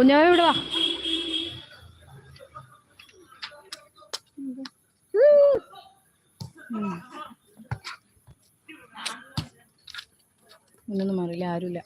കുഞ്ഞാവ ഇവിടെ വാ. ഇന്നൊന്നും അറിയില്ല ആരുമില്ല.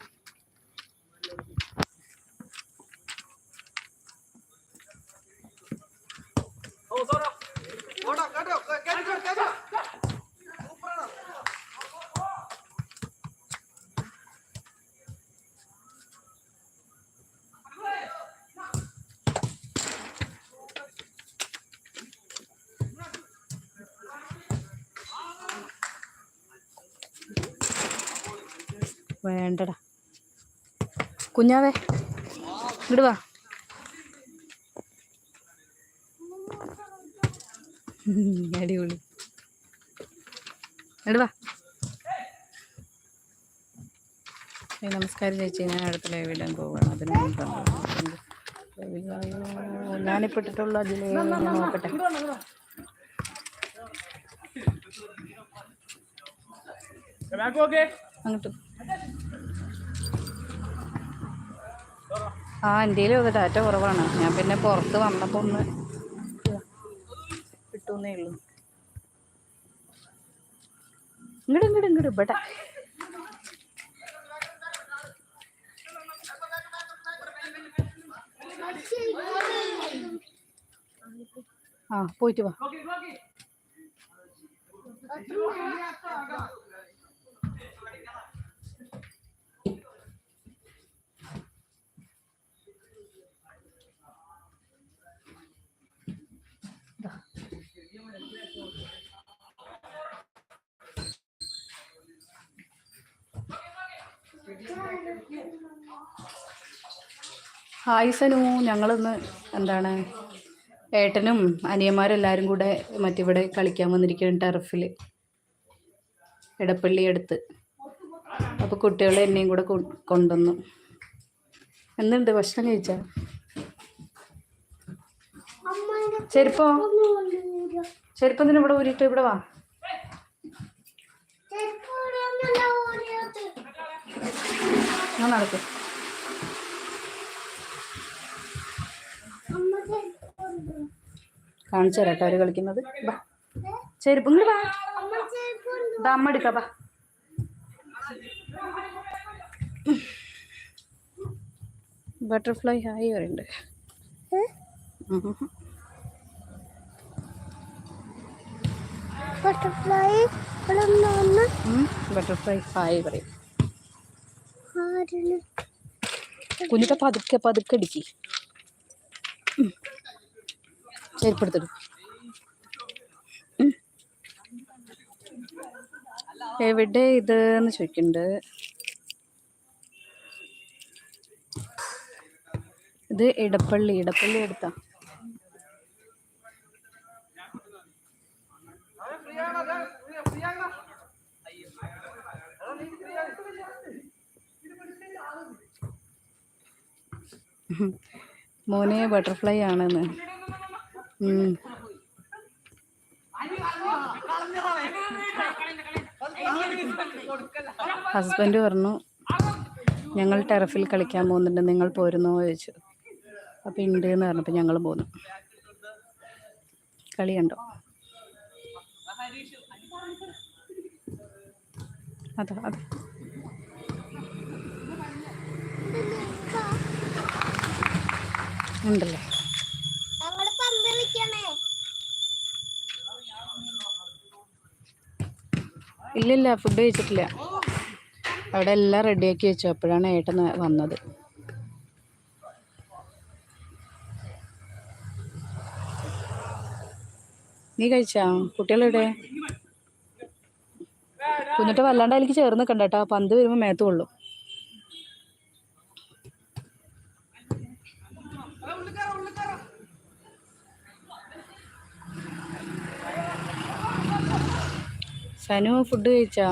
വേണ്ടടാ. കുഞ്ഞാവേ ഇങ്ങോട്ട് വാ. അടിപൊളി. ഇങ്ങോട്ട് വാ. നമസ്കാരം ചേച്ചി. ഞാൻ അടുത്ത ലൈവ് ഇടാൻ പോവുകയാണ് അതിന് മുമ്പാണ് ഞാനിപ്പോൾ ഇട്ടിട്ടുള്ള അതിൽ നോക്കട്ടെ. അങ്ങോട്ട്. ആ എന്റെയിലും ഒക്കെ ഡാറ്റ കുറവാണ്. ഞാൻ പിന്നെ പുറത്ത് വന്നപ്പോൾ ഒന്ന് കിട്ടുന്നേ ഉള്ളൂ. ഇങ്ങോട്ട് ഇങ്ങോട്ട് ഇങ്ങോട്ട് ഇവിടെ. ആ പോയിട്ട് വാ. ഹായ് സനു ഞങ്ങളിന്ന് എന്താണ് ഏട്ടനും അനിയന്മാരെല്ലാവരും കൂടെ മറ്റിവിടെ കളിക്കാൻ വന്നിരിക്കുകയാണ് ടെറഫിൽ ഇടപ്പള്ളി അടുത്ത്. അപ്പോൾ കുട്ടികളെ എന്നെയും കൂടെ കൊണ്ടുവന്നു. എന്തുണ്ട് ഭക്ഷണം കഴിച്ചാ? ചെരുപ്പോ? ചെരുപ്പത്തിന് ഇവിടെ ഊരിട്ട് ഇവിടെ വാ. ഞാൻ നടക്കും. കാണിച്ചു തരാം കേട്ടോ അവർ കളിക്കുന്നത്. ബാ. ചെരുപ്പ് ഇങ്ങോട്ട് വാ ദാ അമ്മ എടുക്കാം ബട്ടർഫ്ലൈ ഹായ് പറയുണ്ട് ബട്ടർഫ്ലൈ ബട്ടർഫ്ലൈ ഹായ് പറയും. കുഞ്ഞിട്ട് പതുക്കെ പതുക്കെ അടിക്കി. ചെരുപ്പെടുത്തിടും എവിടെ ഇത് എന്ന് ചോദിക്കുന്നുണ്ട് ഇത് ഇടപ്പള്ളി ഇടപ്പള്ളി എടുത്താ മോനെ ബട്ടർഫ്ലൈ ആണെന്ന്. ഹസ്ബൻഡ് പറഞ്ഞു ഞങ്ങൾ ടെറഫിൽ കളിക്കാൻ പോകുന്നുണ്ട്. നിങ്ങൾ പോരുന്നോ? ചോദിച്ചു. അപ്പം ഉണ്ട് എന്ന് പറഞ്ഞപ്പോൾ ഞങ്ങൾ പോന്നു. കളിയുണ്ടോ? അതെ അതെ. ഉണ്ടല്ലേ? ഇല്ലില്ല ഫുഡ് കഴിച്ചിട്ടില്ല. അവിടെ എല്ലാം റെഡിയാക്കി വെച്ചു. അപ്പോഴാണ് ഏട്ടൻ വന്നത്. നീ കഴിച്ചാ? കുട്ടികളെവിടെ? എന്നിട്ട് വല്ലാണ്ട് അതിലേക്ക് ചേർന്ന് നിൽക്കണ്ട കേട്ടോ. പന്ത് വരുമ്പോൾ മേത്ത് കൊള്ളും. സനു ഫുഡ് കഴിച്ചാ?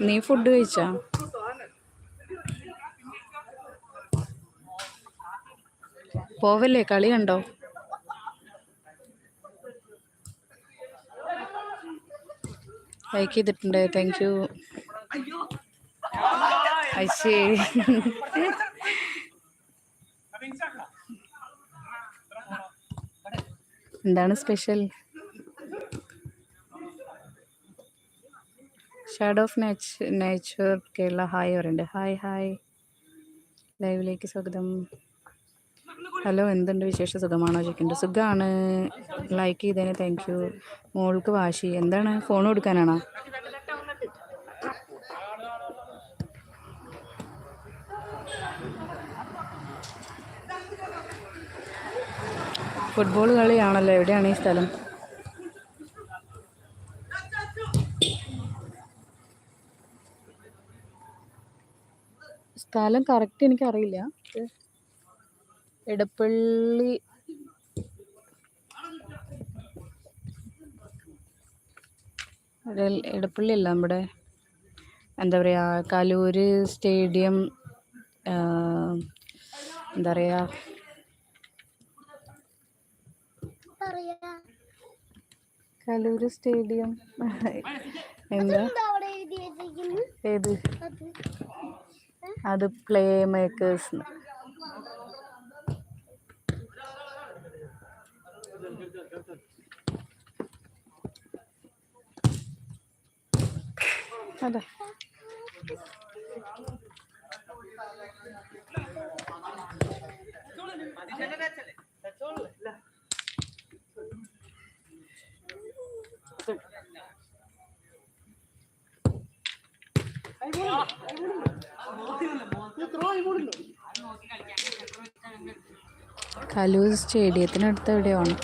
നീ ഫുഡ് കഴിച്ചാ? പോവല്ലേ? കളി കണ്ടോ? ലൈക്ക് ചെയ്തിട്ടുണ്ട് താങ്ക് യു അയ്യേ എന്താണ് special? Shade of nature nature Kerala hi പറയുന്നുണ്ട് ഹായ് ഹായ് ലൈവിലേക്ക് സ്വാഗതം. ഹലോ എന്തുണ്ട് വിശേഷ സുഖമാണോ? ചോദിക്കുന്നുണ്ട് സുഖമാണ് ലൈക്ക് ചെയ്തതിന് താങ്ക് യു മോൾക്ക് വാശി. എന്താണ്? ഫോൺ കൊടുക്കാനാണോ? ഫുട്ബോൾ കളിയാണല്ലോ. എവിടെയാണ് ഈ സ്ഥലം? സ്ഥലം കറക്റ്റ് എനിക്കറിയില്ല. എടപ്പള്ളി എടപ്പള്ളി അല്ല നമ്മുടെ എന്താ പറയുക കലൂര് സ്റ്റേഡിയം എന്താ പറയുക പറയാ കലൂര് സ്റ്റേഡിയം. എന്താ? ഏത്? അത്. അത് പ്ലേ മേക്കേഴ്സ് അതെ. കലൂർ സ്റ്റേഡിയത്തിനടുത്ത് എവിടെയാണ്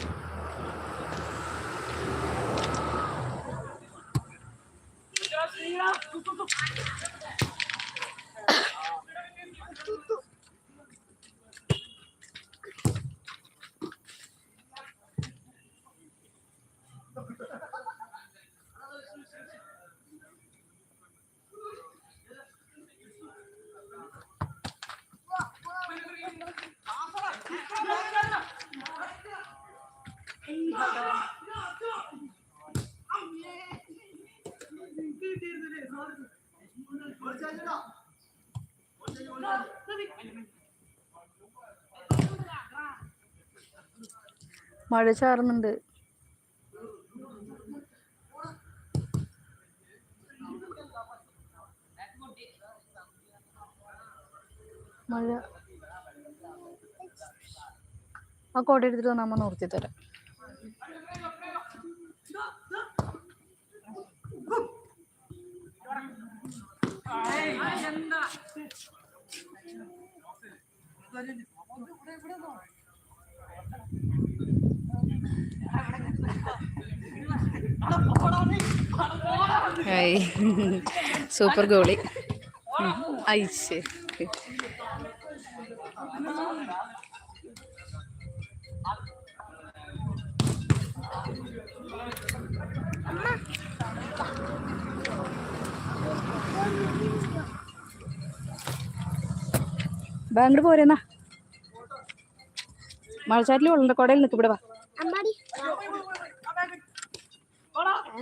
മഴ ചാറുന്നുണ്ട്. മഴ. ആ കോട്ട എടുത്തിട്ട് വന്നാൽ അമ്മ നിർത്തി തരാം. Hi super goalie. ഐശ് ബാങ്ക് പോരെന്നാ. മഴച്ചാറ്റിൽ കൊള്ളണ്ട. കുടയിൽ നിൽക്കും ഇവിടെ വാ അമ്മാടി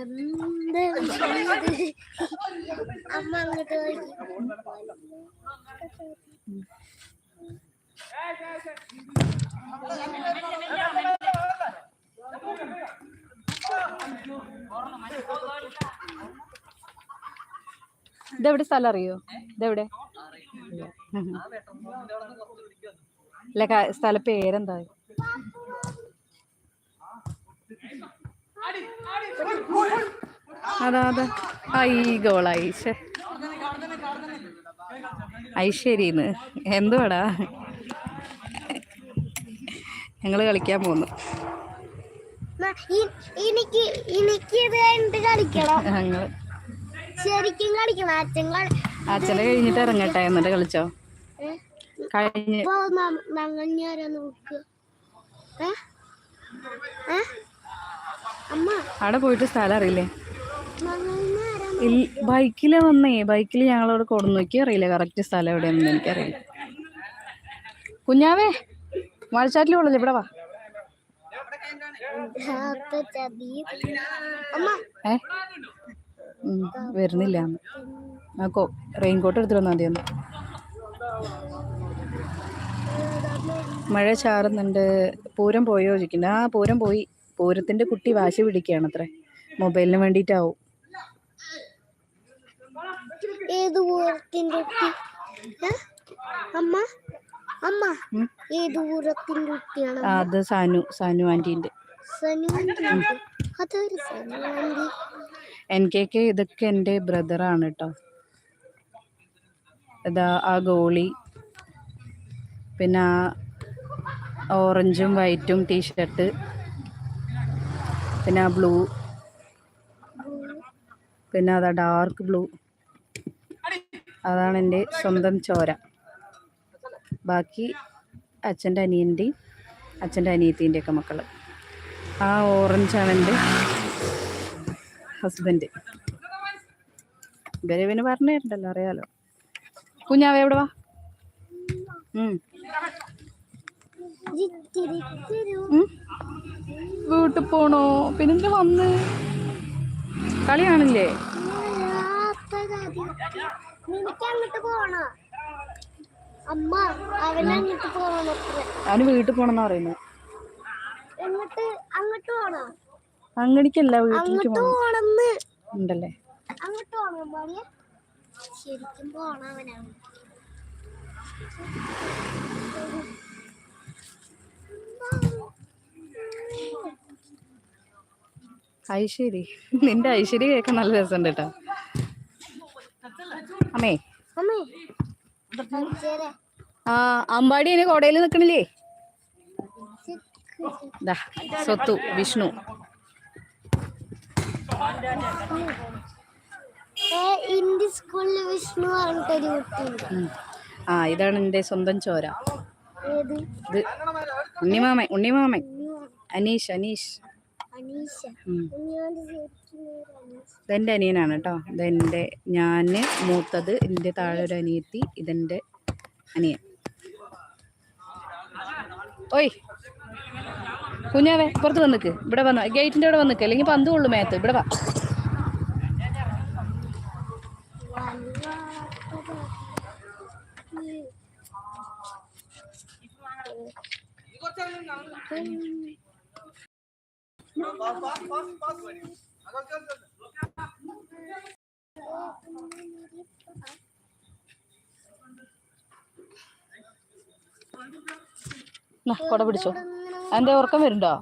എന്ത് എന്ത്? അമ്മ അങ്ങോട്ട് പോയി ഇതെവിടെ സ്ഥലം അറിയോ ഇതെവിടെ. അല്ല സ്ഥല പേരെന്താ അതാ അതാ. ഐ ഗോളായി. ഐശ്വര്യന്ന്. എന്തുവാടാ? ഞങ്ങൾ കളിക്കാൻ പോന്നു ന- ഇ- എനിക്ക് എനിക്ക് ഇത് കഴിഞ്ഞിട്ട് കളിക്കണം. ഞങ്ങൾ ശരിക്കും കളിക്കണം. അച്ഛൻ അച്ഛനെ കഴിഞ്ഞിട്ട് ഇറങ്ങട്ടെ എന്നിട്ട് കളിച്ചോ? കഴിഞ്ഞ് അവിടെ പോയിട്ട് സ്ഥലം അറിയില്ലേ? ബൈക്കിൽ വന്നേ. ബൈക്കിൽ ഞങ്ങളവിടെ കൊടുന്നു നോക്കി. അറിയില്ല കറക്റ്റ് സ്ഥലം എവിടെയാണെന്ന് എനിക്കറിയില്ല. കുഞ്ഞാവേ മഴച്ചാറ്റിൽ കൊള്ളല്ലേ? ഇവിടെ വാ. ഏ? വരുന്നില്ല നോക്കോ റെയിൻകോട്ട് എടുത്തിട്ട് വന്നാൽ മതിയെന്ന്. മഴ ചാറുന്നുണ്ട്. പൂരം പോയോ ചോദിക്കുന്നുണ്ട് ആ പൂരം പോയി. പൂരത്തിന്റെ കുട്ടി വാശി പിടിക്കുകയാണ് അത്രേ മൊബൈലിന് വേണ്ടിയിട്ടാവും. ഏത് ഊരത്തിന്റെ കുട്ടി? അമ്മ? അമ്മ. ഏത് ഊരത്തിന്റെ കുട്ടിയാണ് അത് സനു സനു ആന്റിന്റെ. സനു. അതൊരു സനു എൻ കെ കെ ഇതൊക്കെ എന്റെ ബ്രദറാണ് കേട്ടോ ഇതാ ആ ഗോളി. പിന്നെ ആ ഓറഞ്ചും വൈറ്റും ടീഷർട്ട്. പിന്നെ ആ ബ്ലൂ. പിന്നെ അതാ ഡാർക്ക് ബ്ലൂ. അതാണ് എന്റെ സ്വന്തം ചോര. ബാക്കി അച്ഛന്റെ അനിയന്റെയും അച്ഛന്റെ അനിയത്തിന്റെയൊക്കെ മക്കൾ. ആ ഓറഞ്ചാണ് എന്റെ ഹസ്ബൻഡ് ഇവരെ ഇവന് പറഞ്ഞു തരണ്ടല്ലോ അറിയാലോ. കുഞ്ഞാവേ എവിടെ വാ. വീട്ടിൽ പോണോ? പിന്നെ വന്ന്? കളിയാണില്ലേ? നിനക്ക് അവന് വീട്ടിൽ പോണെന്നാ പറയുന്നത് അങ്ങടിക്കല്ല വീട്ടിലേക്ക് ഉണ്ടല്ലേ? ശരിക്കും ഐശ്വരി. നിന്റെ ഐശ്വര്യ കേൾക്കാൻ നല്ല രസമുണ്ട് കേട്ടോ. അമ്മേ. ആ അമ്പാടി അതിന് കോടയിൽ നിൽക്കണില്ലേ സ്വത്തു വിഷ്ണു. ഇന്ത്യ സ്കൂളിൽ വിഷ്ണു പറഞ്ഞിട്ടൊരു കുട്ടിയുണ്ട്. ആ ഇതാണ് എന്റെ സ്വന്തം ചോര. ഇത് ഉണ്ണിമാമൻ ഉണ്ണിമാമൻ. അനീഷ് അനീഷ്. ഇതെന്റെ അനിയനാണ് കേട്ടോ. ഇതെന്റെ ഞാൻ മൂത്തത് എന്റെ താഴെ ഒരു അനിയത്തി ഇതെന്റെ അനിയൻ. ഓയ്. കുഞ്ഞാവേ പുറത്ത് വന്നിക്ക് ഇവിടെ വന്ന് ഗേറ്റിന്റെ അവിടെ വന്നിക്ക് അല്ലെങ്കിൽ പന്ത് കൊള്ളു മേത്ത്. ഇവിടെ വാ. നാ, കൊട പിടിച്ചോ. അതിന്റെ ഉറക്കം വരുന്നുണ്ടോ?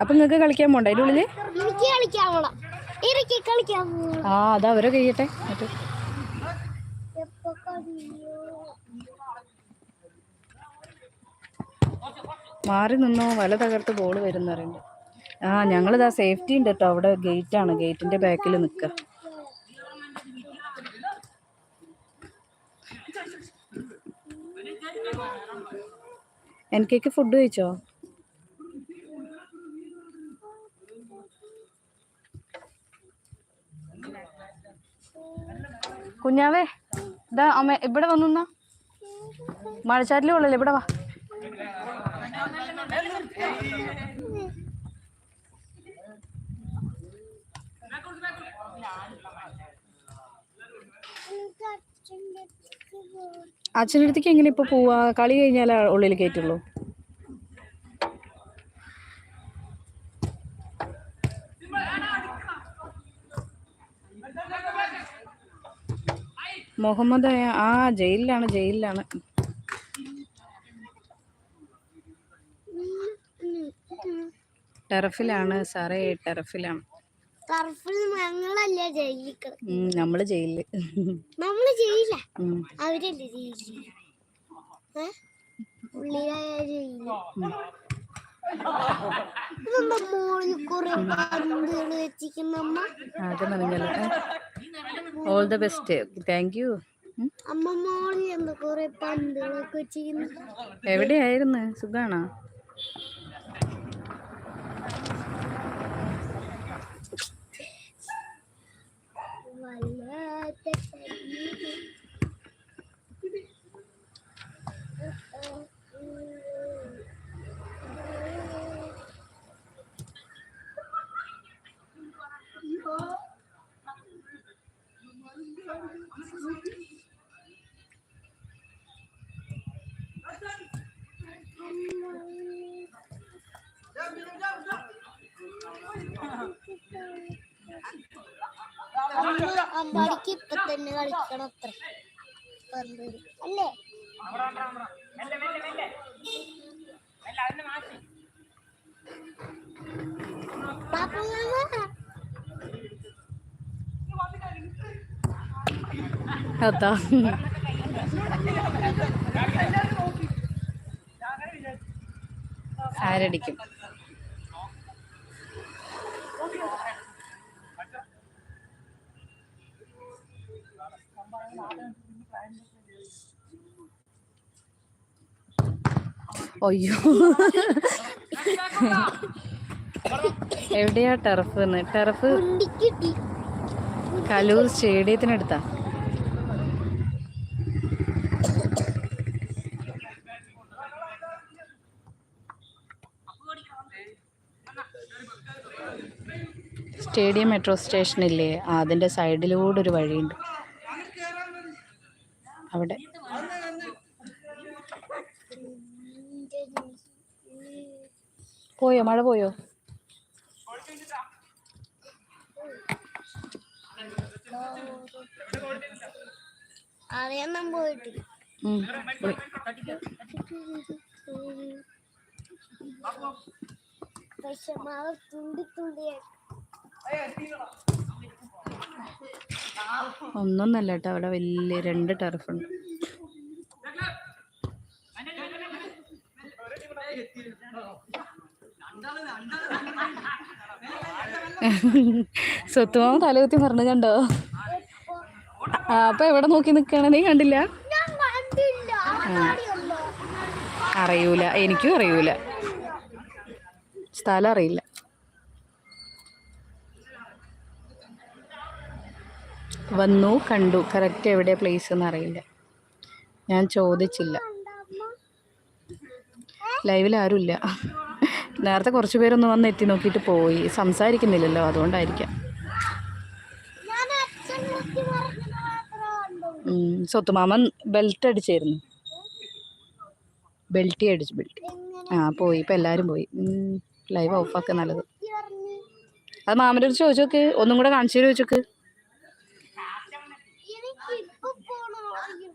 അപ്പൊ നിങ്ങക്ക് കളിക്കാൻ പോണ്ട? അതിന്റെ പോണം. ആ അത് അവരെ കഴിയട്ടെ എന്നിട്ട്. മാറി നിന്നോ വല തകർത്ത് ബോൾ വരുന്ന പറയുമ്പോൾ ആ ഞങ്ങളിതാ സേഫ്റ്റി ഉണ്ട് കേട്ടോ അവിടെ ഗേറ്റ് ആണ് ഗേറ്റിന്റെ ബാക്കിൽ നിൽക്കുക എനിക്കൊക്കെ ഫുഡ് കഴിച്ചോ? കുഞ്ഞാവേ ഇതാ അമ്മ ഇവിടെ വന്നു മഴച്ചാറ്റിലേ ഉള്ളല്ലേ ഇവിടെ വാ. അച്ഛന്റെ അടുത്തേക്ക് എങ്ങനെ ഇപ്പോൾ പോവാ? കളി കഴിഞ്ഞാൽ ഉള്ളിൽ കയറ്റുള്ളൂ മുഹമ്മദ് ആ ജയിലിലാണ് ജയിലിലാണ്. ടെറഫിലാണ് സാറേ ടെറഫിലാണ്. ടർഫിൽ ഞങ്ങളല്ലേ നമ്മൾ ജയില. അവരല്ലേ ജയിലിൽ ഉള്ളിലായ ജയിൽ. നനഞ്ഞല്ലോ all the best thank you അമ്മ മോളിൽ എന്താ കുറെ പന്തുകളൊക്കെ വെച്ചിരിക്കുന്നു? എവിടെയായിരുന്നു? സുഖാണോ? Jump, jump, jump. അമ്പാടിക്ക് ഇപ്പൊ തന്നെ കളിക്കണം അത്ര. അല്ലേ? അതാ. ആരടിക്കും? അയ്യോ. എവിടെയാ ടെറഫ് ടെറഫ് കലൂർ സ്റ്റേഡിയത്തിനടുത്താ. സ്റ്റേഡിയം മെട്രോ സ്റ്റേഷനില്ലേ? അതിന്റെ സൈഡിലൂടെ ഒരു വഴിയുണ്ട്. അവിടെ. പോയോ? മഴ പോയോ? അറിയാൻ പോയിട്ടില്ല. ഉം, പോയി. പക്ഷെ മഴ തുണ്ടി തുണ്ടിയായി ഒന്നൊന്നല്ല കേട്ടോ അവിടെ വലിയ രണ്ട് ടർഫുണ്ട് സ്വത്തുമാവ തലകുത്തി പറഞ്ഞു കണ്ടോ? അപ്പൊ എവിടെ നോക്കി നിൽക്കണ നീ കണ്ടില്ല? അറിയൂല. എനിക്കും അറിയൂല. സ്ഥലം അറിയില്ല. വന്നു കണ്ടു. കറക്റ്റ് എവിടെ പ്ലേസ് എന്ന് അറിയില്ല. ഞാൻ ചോദിച്ചില്ല. ലൈവിൽ ആരുമില്ല. നേരത്തെ കുറച്ച് പേരൊന്ന് വന്ന് എത്തി നോക്കിയിട്ട് പോയി. സംസാരിക്കുന്നില്ലല്ലോ അതുകൊണ്ടായിരിക്കാം. സ്വത്തുമാമൻ ബെൽറ്റ് അടിച്ചായിരുന്നു. ബെൽറ്റി അടിച്ചു ബെൽറ്റ് ആ പോയി. ഇപ്പം എല്ലാവരും പോയി. ലൈവ് ഓഫാക്കുക നല്ലത്. അത് മാമന്റെ അടുത്ത് ചോദിച്ചു നോക്ക് ഒന്നും കൂടെ കാണിച്ചു തരുമോ ചോദിച്ചോക്ക് എനിക്ക് ഇപ്പൊ പോണോ അയ്യോ.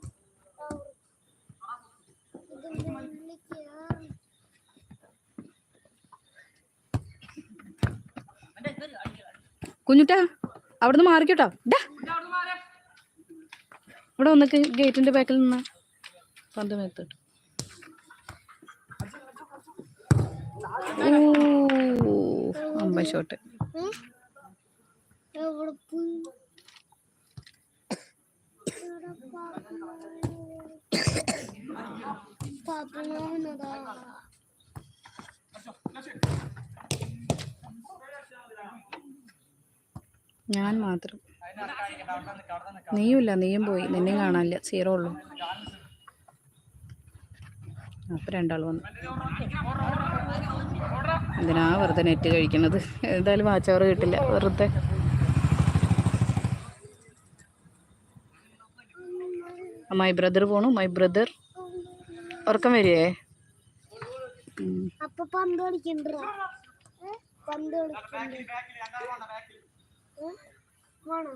ഇതിന്റെ ഉള്ളിൽ കേറി. കുഞ്ഞുട്ടാ അവിടുന്ന് മാറിക്കോട്ടോ. ഡാ ഇവിടെ വന്നിട്ട് ഗേറ്റിന്റെ ബാക്കിൽ നിന്ന് പന്ത് മേത്തോട്ട്. ഷോട്ട് പാപ്പ? ഞാൻ മാത്രം. നീയുമില്ല നീയും പോയി. നിന്നെയും കാണാനില്ല. സീറോ ഉള്ളു. അപ്പൊ രണ്ടാൾ വന്നു. എന്തിനാ വെറുതെ നെറ്റ് കഴിക്കണത്? എന്തായാലും വാച്ചവർ കിട്ടില്ല. വെറുതെ. മൈ ബ്രദർ പോണു. മൈ ബ്രദർ ഉറക്കം വരികയെ ഉം. അപ്പൊ പന്ത് കളിക്കണ്ട? പന്ത് കളിക്കണ്ട? വേണോ?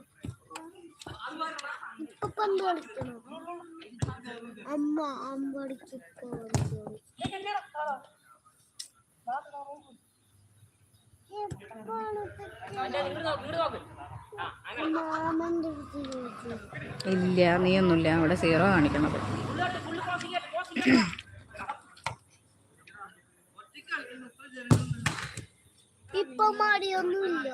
ഇപ്പൊ പന്ത് കളിക്കണോ? അമ്മ അമ്പടിക്ക് മാമന്റെ അടുത്ത് ചോദിച്ചു ഇല്ല നീയൊന്നുമില്ല. അവിടെ സീറോ കാണിക്കണത്. ഇപ്പൊ മാടിയൊന്നുമില്ല.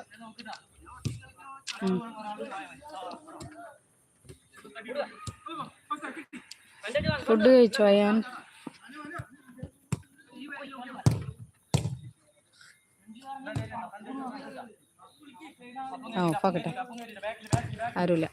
ഫുഡ് കഴിച്ചോ അയാൻ? ആ ഒപ്പാക്കട്ടെ ആരുമില്ല